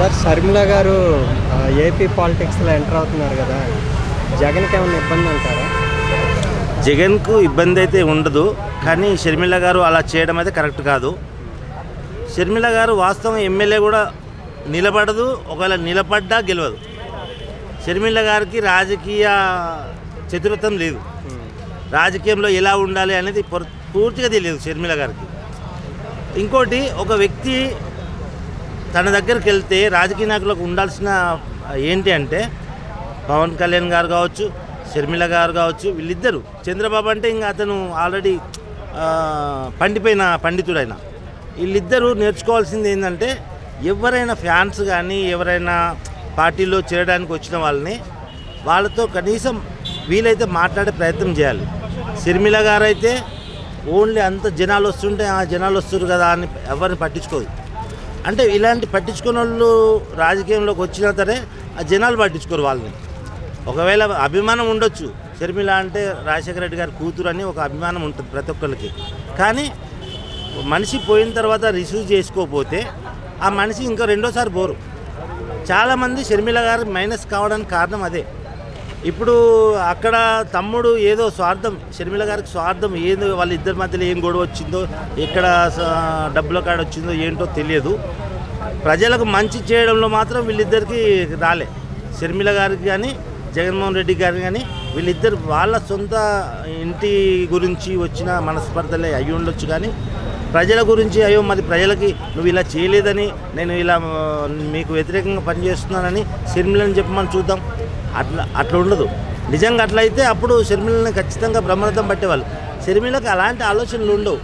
Sir Sharmila గారు AP పాలిటిక్స్లో enter అవుతున్నారు కదా జగన్కి ఏమైనా ఇబ్బంది అంటారా? జగన్కు ఇబ్బంది అయితే ఉండదు కానీ షర్మిల గారు అలా చేయడం అయితే కరెక్ట్ కాదు. షర్మిల గారు వాస్తవం ఎమ్మెల్యే కూడా నిలబడదు ఒకవేళ నిలబడ్డా గెలవదు. షర్మిల గారికి రాజకీయ చతురత్వం లేదు. రాజకీయంలో ఎలా ఉండాలి అనేది పూర్తిగా తెలియదు షర్మిల గారికి. ఇంకోటి ఒక వ్యక్తి తన దగ్గరికి వెళ్తే రాజకీయ నాయకులకు ఉండాల్సిన ఏంటి అంటే పవన్ కళ్యాణ్ గారు కావచ్చు షర్మిల గారు కావచ్చు వీళ్ళిద్దరు. చంద్రబాబు అంటే ఇంకా అతను ఆల్రెడీ పండిపోయిన పండితుడైన. వీళ్ళిద్దరూ నేర్చుకోవాల్సింది ఏంటంటే ఎవరైనా ఫ్యాన్స్ కానీ ఎవరైనా పార్టీలో చేరడానికి వచ్చిన వాళ్ళని వాళ్ళతో కనీసం వీలైతే మాట్లాడే ప్రయత్నం చేయాలి. షర్మిల గారు అయితే ఓన్లీ అంత జనాలు వస్తుంటే ఆ జనాలు వస్తారు కదా అని ఎవరిని పట్టించుకోదు. అంటే ఇలాంటి పట్టించుకున్న వాళ్ళు రాజకీయంలోకి వచ్చినా సరే ఆ జనాలు పట్టించుకోరు వాళ్ళని. ఒకవేళ అభిమానం ఉండొచ్చు. షర్మిల అంటే రాజశేఖర రెడ్డి గారి కూతురు అని ఒక అభిమానం ఉంటుంది ప్రతి ఒక్కరికి కానీ మనిషి పోయిన తర్వాత రిసీవ్ చేసుకోకపోతే ఆ మనిషి ఇంకా రెండోసారి పోరు. చాలామంది షర్మిల గారు మైనస్ కావడానికి కారణం అదే. ఇప్పుడు అక్కడ తమ్ముడు ఏదో స్వార్థం షర్మిల గారికి స్వార్థం ఏదో వాళ్ళ ఇద్దరి మధ్యలో ఏం గొడవ వచ్చిందో ఎక్కడ డబ్బుల కాడ వచ్చిందో ఏంటో తెలియదు. ప్రజలకు మంచి చేయడంలో మాత్రం వీళ్ళిద్దరికి రాలే. షర్మిల గారికి కానీ జగన్మోహన్ రెడ్డి గారు కానీ వీళ్ళిద్దరు వాళ్ళ సొంత ఇంటి గురించి వచ్చిన మనస్పర్ధలే అయి ఉండొచ్చు కానీ ప్రజల గురించి అయ్యో మరి ప్రజలకి నువ్వు ఇలా చేయలేదని నేను ఇలా మీకు వ్యతిరేకంగా పనిచేస్తున్నానని షర్మిలని చెప్పమని చూద్దాం. అట్లా అట్లా ఉండదు. నిజంగా అట్లయితే అప్పుడు షర్మిలని ఖచ్చితంగా బ్రహ్మరథం పట్టేవాళ్ళు. షర్మిలకు అలాంటి ఆలోచనలు ఉండవు.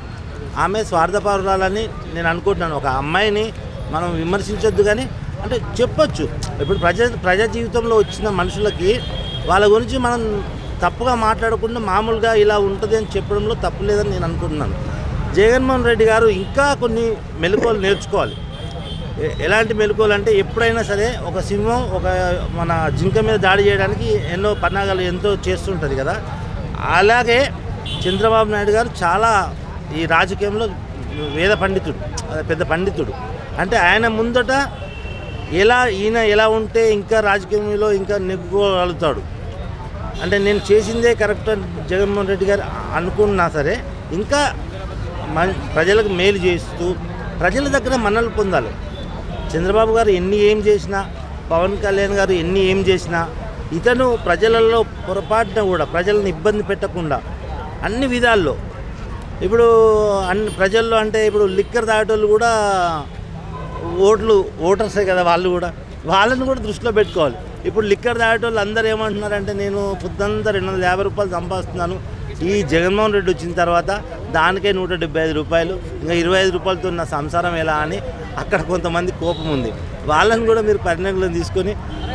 ఆమె స్వార్థపరురాలని నేను అనుకుంటున్నాను. ఒక అమ్మాయిని మనం విమర్శించొద్దు కానీ అంటే చెప్పొచ్చు. ఇప్పుడు ప్రజా ప్రజా జీవితంలో వచ్చిన మనుషులకి వాళ్ళ గురించి మనం తప్పుగా మాట్లాడకుండా మామూలుగా ఇలా ఉంటుంది అని చెప్పడంలో తప్పు లేదని నేను అనుకుంటున్నాను. జగన్మోహన్ రెడ్డి గారు ఇంకా కొన్ని మెలకువలు నేర్చుకోవాలి. ఎలాంటి మెలకువలు అంటే ఎప్పుడైనా సరే ఒక సింహం ఒక మన జింక మీద దాడి చేయడానికి ఎన్నో పన్నాగాలు ఎంతో చేస్తుంటుంది కదా. అలాగే చంద్రబాబు నాయుడు గారు చాలా ఈ రాజకీయంలో వేద పండితుడు పెద్ద పండితుడు. అంటే ఆయన ముందట ఎలా ఈయన ఎలా ఉంటే ఇంకా రాజకీయంలో ఇంకా నెగ్గుకోగలుగుతాడు అంటే నేను చేసిందే కరెక్ట్ జగన్మోహన్ రెడ్డి గారు అనుకున్నా సరే ఇంకా మ ప్రజలకు మేలు చేస్తూ ప్రజల దగ్గర మన్నలు పొందాలి. చంద్రబాబు గారు ఎన్ని ఏం చేసినా పవన్ కళ్యాణ్ గారు ఎన్ని ఏం చేసినా ఇతను ప్రజలలో పొరపాటున కూడా ప్రజలను ఇబ్బంది పెట్టకుండా అన్ని విధాల్లో. ఇప్పుడు అన్ని ప్రజల్లో అంటే ఇప్పుడు లిక్కర్ తాగేటోళ్ళు కూడా ఓట్లు ఓటర్సే కదా వాళ్ళు కూడా. వాళ్ళని కూడా దృష్టిలో పెట్టుకోవాలి. ఇప్పుడు లిక్కర్ తాగేటోళ్ళు అందరూ ఏమంటున్నారంటే నేను పొద్దంతా రెండు వందల యాభై రూపాయలు సంపాదిస్తున్నాను. ఈ జగన్మోహన్ రెడ్డి వచ్చిన తర్వాత దానికే నూట డెబ్బై ఐదు రూపాయలు ఇంకా ఇరవై ఐదు రూపాయలతో నా సంసారం ఎలా అని అక్కడ కొంతమంది కోపం ఉంది. వాళ్ళని కూడా మీరు పరిణామంలో తీసుకొని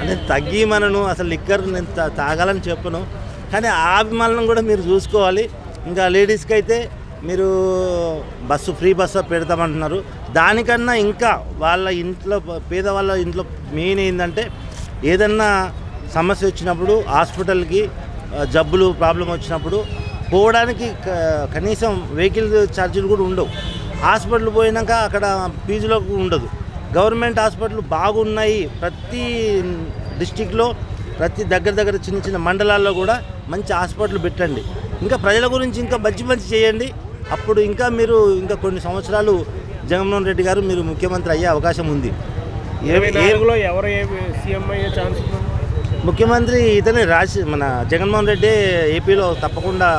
నేను తగ్గి మనను అసలు లిక్కర్ నేను తాగాలని చెప్పను కానీ ఆ అభిమానులను కూడా మీరు చూసుకోవాలి. ఇంకా లేడీస్కి అయితే మీరు బస్సు ఫ్రీ బస్సు పెడతామంటున్నారు. దానికన్నా ఇంకా వాళ్ళ ఇంట్లో పేదవాళ్ళ ఇంట్లో మెయిన్ ఏంటంటే ఏదన్నా సమస్య వచ్చినప్పుడు హాస్పిటల్కి జబ్బులు ప్రాబ్లం వచ్చినప్పుడు పోవడానికి కనీసం వెహికల్ ఛార్జీలు కూడా ఉండవు. హాస్పిటల్ పోయినాక అక్కడ ఫీజులకు ఉండదు. గవర్నమెంట్ హాస్పిటల్ బాగున్నాయి ప్రతి డిస్టిక్లో ప్రతి దగ్గర దగ్గర చిన్న చిన్న మండలాల్లో కూడా మంచి హాస్పిటల్ పెట్టండి. ఇంకా ప్రజల గురించి ఇంకా మంచి మంచి చేయండి. అప్పుడు ఇంకా మీరు ఇంకా కొన్ని సంవత్సరాలు జగన్మోహన్ రెడ్డి గారు మీరు ముఖ్యమంత్రి అయ్యే అవకాశం ఉంది. ఎవరు ఏ సీఎం అయ్యే ఛాన్స్ ముఖ్యమంత్రి ఇతనే రాజ్ మన జగన్మోహన్ రెడ్డి ఏపీలో తప్పకుండా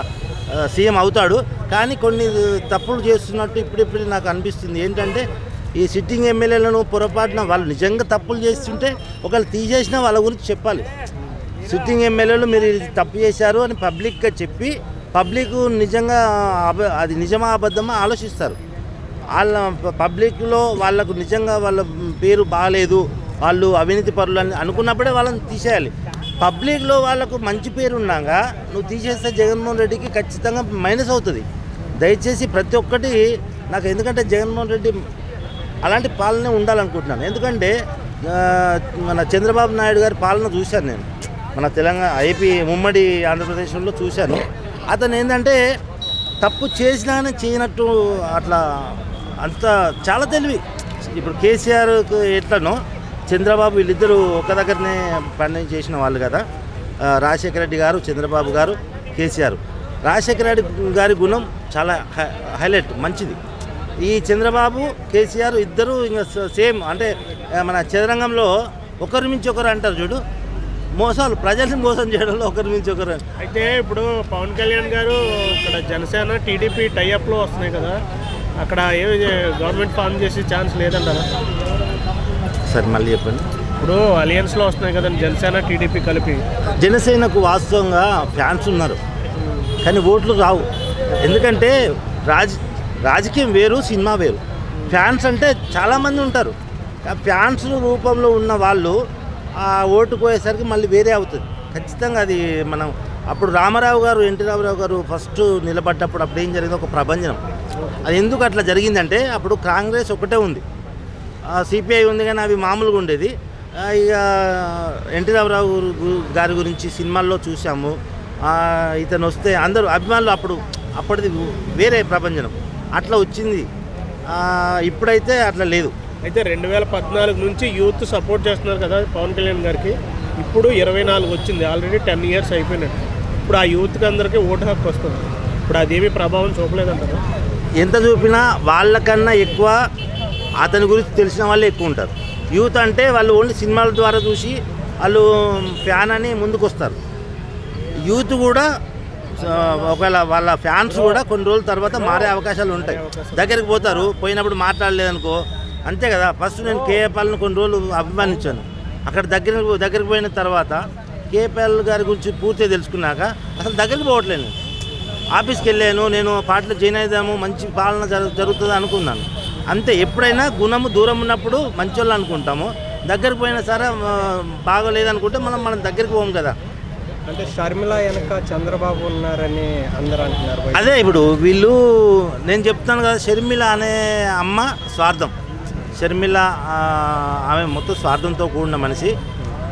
సీఎం అవుతాడు. కానీ కొన్ని తప్పులు చేస్తున్నట్టు ఇప్పుడిప్పుడు నాకు అనిపిస్తుంది. ఏంటంటే ఈ సిట్టింగ్ ఎమ్మెల్యేలను పొరపాటున వాళ్ళు నిజంగా తప్పులు చేస్తుంటే ఒకళ్ళు తీసేసిన వాళ్ళ గురించి చెప్పాలి. సిట్టింగ్ ఎమ్మెల్యేలు మీరు ఇది తప్పు చేశారు అని పబ్లిక్గా చెప్పి పబ్లిక్ నిజంగా అబ అది నిజమా అబద్ధమా ఆలోచిస్తారు. వాళ్ళ పబ్లిక్లో వాళ్ళకు నిజంగా వాళ్ళ పేరు బాగాలేదు వాళ్ళు అవినీతి పరులు అని అనుకున్నప్పుడే వాళ్ళని తీసేయాలి. పబ్లిక్లో వాళ్ళకు మంచి పేరు ఉన్నాగా నువ్వు తీసేస్తే జగన్మోహన్ రెడ్డికి ఖచ్చితంగా మైనస్ అవుతుంది. దయచేసి ప్రతి ఒక్కటి నాకు ఎందుకంటే జగన్మోహన్ రెడ్డి అలాంటి పాలనే ఉండాలనుకుంటున్నాను. ఎందుకంటే మన చంద్రబాబు నాయుడు గారి పాలన చూశాను నేను. మన తెలంగాణ ఏపీ ఉమ్మడి ఆంధ్రప్రదేశ్లో చూశాను. అతను ఏంటంటే తప్పు చేసినా చేయనట్టు అట్లా అంత చాలా తెలివి. ఇప్పుడు కేసీఆర్కు ఎట్లనో చంద్రబాబు వీళ్ళిద్దరూ ఒక దగ్గరనే పని చేసిన వాళ్ళు కదా. రాజశేఖర రెడ్డి గారు చంద్రబాబు గారు కేసీఆర్. రాజశేఖర రెడ్డి గారి గుణం చాలా హై- హైలైట్ మంచిది. ఈ చంద్రబాబు కేసీఆర్ ఇద్దరు ఇంకా సేమ్ అంటే మన చదరంగంలో ఒకరి మించి ఒకరు అంటారు చూడు. మోసాలు ప్రజల్ని మోసం చేయడంలో ఒకరి మించి ఒకరు. అయితే ఇప్పుడు పవన్ కళ్యాణ్ గారు ఇక్కడ జనసేన టీడీపీ టైఅప్లో వస్తున్నాయి కదా. అక్కడ ఏమి గవర్నమెంట్ ఫామ్ చేసే ఛాన్స్ లేదంటారా? సరే మళ్ళీ చెప్పండి. ఇప్పుడు అలయన్స్లో వస్తున్నాయి కదండి జనసేన టీడీపీ కలిపి. జనసేనకు వాస్తవంగా ఫ్యాన్స్ ఉన్నారు కానీ ఓట్లు రావు. ఎందుకంటే రాజ రాజకీయం వేరు సినిమా వేరు. ఫ్యాన్స్ అంటే చాలామంది ఉంటారు. ఫ్యాన్స్ రూపంలో ఉన్న వాళ్ళు ఆ ఓటు పోయేసరికి మళ్ళీ వేరే అవుతుంది. ఖచ్చితంగా అది మనం అప్పుడు రామారావు గారు ఎన్టీ రామారావు గారు ఫస్ట్ నిలబడ్డప్పుడు అప్పుడు ఏం జరిగింది? ఒక ప్రభంజనం. అది ఎందుకు అట్లా జరిగిందంటే అప్పుడు కాంగ్రెస్ ఒకటే ఉంది. సిపిఐ ఉంది కానీ అవి మామూలుగా ఉండేది. ఇక ఎన్టీ రామారావు గారి గురించి సినిమాల్లో చూసాము ఇతను వస్తే అందరూ అభిమానులు అప్పుడు అప్పటిది వేరే ప్రపంచం. అట్లా వచ్చింది. ఇప్పుడైతే అట్లా లేదు. అయితే రెండు వేల పద్నాలుగు నుంచి యూత్ సపోర్ట్ చేస్తున్నారు కదా పవన్ కళ్యాణ్ గారికి. ఇప్పుడు ఇరవై నాలుగు వచ్చింది. ఆల్రెడీ టెన్ ఇయర్స్ అయిపోయినట్టు. ఇప్పుడు ఆ యూత్కి అందరికీ ఓటు హక్కు వస్తుంది. ఇప్పుడు అదేమీ ప్రభావం చూపలేదంటారా? ఎంత చూపినా వాళ్ళకన్నా ఎక్కువ అతని గురించి తెలిసిన వాళ్ళే ఎక్కువ ఉంటారు. యూత్ అంటే వాళ్ళు ఓన్లీ సినిమాల ద్వారా చూసి వాళ్ళు ఫ్యాన్ అని ముందుకు వస్తారు యూత్ కూడా ఒకవేళ వాళ్ళ ఫ్యాన్స్ కూడా కొన్ని రోజుల తర్వాత మారే అవకాశాలు ఉంటాయి. దగ్గరికి పోతారు పోయినప్పుడు మాట్లాడలేదనుకో అంతే కదా. ఫస్ట్ నేను కేఏపాల్ని కొన్ని రోజులు అభిమానించాను. అక్కడ దగ్గర దగ్గరికి పోయిన తర్వాత కేఏపాల్ గారి గురించి పూర్తిగా తెలుసుకున్నాక అసలు దగ్గరికి పోవట్లేదు ఆఫీస్కి వెళ్ళాను నేను పాటలు జాయిన్ అయిదాము మంచి పాలన జరుగుతుంది అనుకున్నాను. అంతే ఎప్పుడైనా గుణము దూరం ఉన్నప్పుడు మంచోళ్ళు అనుకుంటాము. దగ్గరికి పోయినా సరే బాగోలేదనుకుంటే మనం మనం దగ్గరికి పోం కదా. అంటే షర్మిల వెనక చంద్రబాబు ఉన్నారని అందరూ అంటున్నారు. అదే ఇప్పుడు వీళ్ళు నేను చెప్తాను కదా షర్మిల అనే అమ్మ స్వార్థం. షర్మిల ఆమె మొత్తం స్వార్థంతో కూడిన మనిషి.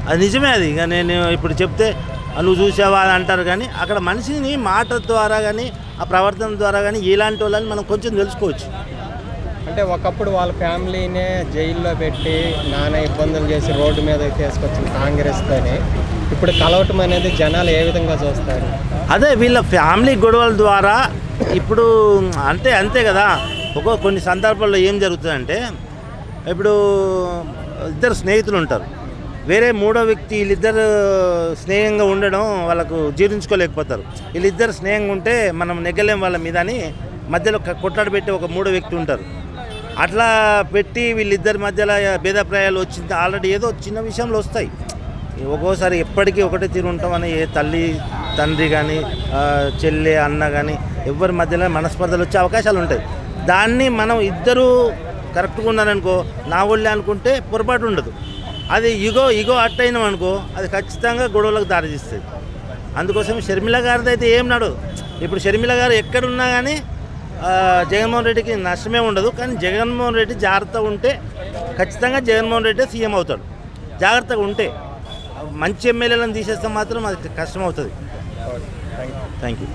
అది నిజమే అది. ఇక నేను ఇప్పుడు చెప్తే "ఆ, నువ్వు చూసావా? అని అంటారు కానీ అక్కడ మనిషిని మాట ద్వారా కానీ ఆ ప్రవర్తన ద్వారా కానీ ఇలాంటి వాళ్ళని మనం కొంచెం తెలుసుకోవచ్చు. అంటే ఒకప్పుడు వాళ్ళ ఫ్యామిలీనే జైల్లో పెట్టి నానా ఇబ్బందులు చేసి రోడ్డు మీద తీసుకొచ్చిన కాంగ్రెస్తోని ఇప్పుడు కలవటం అనేది జనాలు ఏ విధంగా చూస్తారు? అదే వీళ్ళ ఫ్యామిలీ గొడవల ద్వారా ఇప్పుడు అంతే అంతే కదా. ఒక కొన్ని సందర్భాల్లో ఏం జరుగుతుందంటే ఇప్పుడు ఇద్దరు స్నేహితులు ఉంటారు. వేరే మూడో వ్యక్తి వీళ్ళిద్దరు స్నేహంగా ఉండడం వాళ్ళకు జీర్ణించుకోలేకపోతారు. వీళ్ళిద్దరు స్నేహంగా ఉంటే మనం నెగ్గలేం వాళ్ళ మీద అని మధ్యలో కొట్లాడబెట్టి పెట్టి ఒక మూడో వ్యక్తి ఉంటారు. అట్లా పెట్టి వీళ్ళిద్దరి మధ్యలో భేదాప్రాయాలు వచ్చింది. ఆల్రెడీ ఏదో చిన్న విషయంలో వస్తాయి. ఒక్కోసారి ఎప్పటికీ ఒకటే తీరు ఉంటామని ఏ తల్లి తండ్రి కానీ చెల్లె అన్న కానీ ఎవరి మధ్యలో మనస్పర్ధలు వచ్చే అవకాశాలు ఉంటాయి. దాన్ని మనం ఇద్దరు కరెక్ట్గా ఉన్నారనుకో నా ఒళ్ళే అనుకుంటే పొరపాటు ఉండదు. అది ఇగో ఇగో అట్టయినాం అనుకో అది ఖచ్చితంగా గొడవలకు దారితీస్తుంది అందుకోసం షర్మిల గారిది అయితే ఏం నడు? ఇప్పుడు షర్మిల గారు ఎక్కడున్నా కానీ జగన్మోహన్ రెడ్డికి నష్టమే ఉండదు కానీ జగన్మోహన్ రెడ్డి జాగ్రత్తగా ఉంటే ఖచ్చితంగా జగన్మోహన్ రెడ్డి సీఎం అవుతాడు. జాగ్రత్తగా ఉంటే మంచి ఎమ్మెల్యేలను తీసేస్తే మాత్రం అది కష్టం అవుతుంది థ్యాంక్ యూ